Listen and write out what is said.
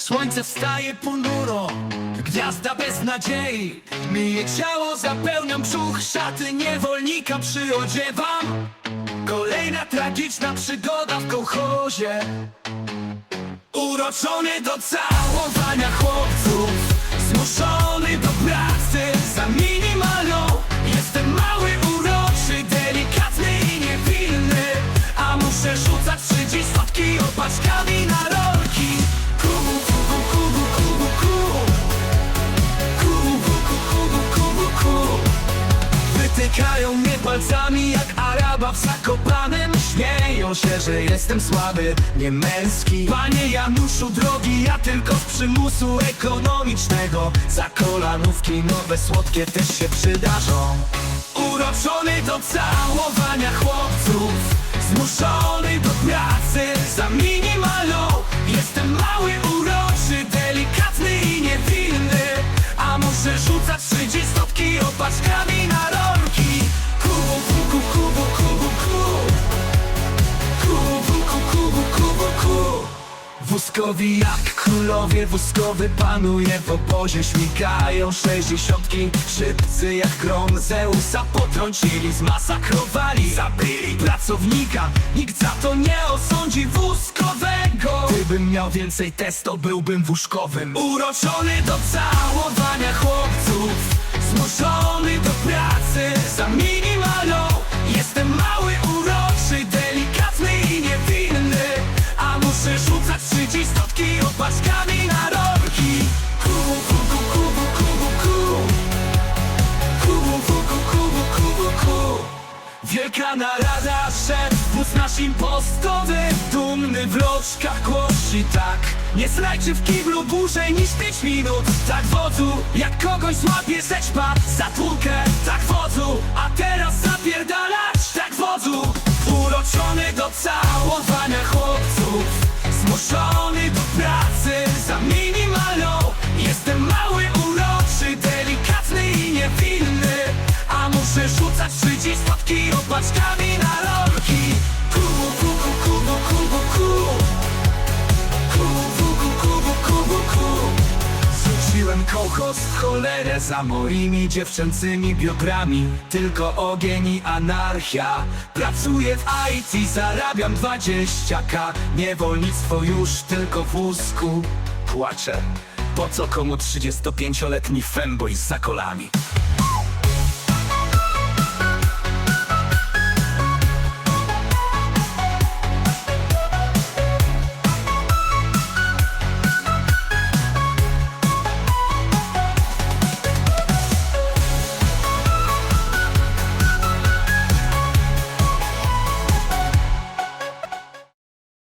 Słońce wstaje ponuro, gwiazda bez nadziei. Mije ciało, zapełniam brzuch, szaty niewolnika przyodziewam. Kolejna tragiczna przygoda w kołchozie Uroczony do całowania chłopców Wytykają mnie palcami jak Araba w Zakopanem. Śmieją się, że jestem słaby, nie męski. Panie Januszu drogi, ja tylko z przymusu ekonomicznego. Za kolanówki nowe słodkie też się przydarzą. Uroczony do całowania chłopców Zmuszony do pracy. Za minimalną Jestem mały, uroczy, delikatny i niewinny. A muszę rzucać trzydziestotki opaczkami Wózkowi jak królowie wózkowy panuje w obozie Śmigają sześćdziesiątki. Szybcy jak grom Zeusa potrącili, zmasakrowali Zabili pracownika, nikt za to nie osądzi wózkowego. Gdybym miał więcej testo, byłbym wózkowym. Uroczony do całowania chłopców Zmuszony do pracy Narada, szef, wóz nasz impostowy Dumny w loczkach głosi tak. Nie slajczy w kiblu dłużej niż pięć minut. Tak wodzu, jak kogoś złapie zećpa Za tłumkę, tak wodzu cholerę za moimi dziewczęcymi biodrami. Tylko ogień i anarchia. Pracuję w IT, zarabiam 20k Niewolnictwo już tylko w wózku Płaczę. Po co komu 35-letni femboy z zakolami?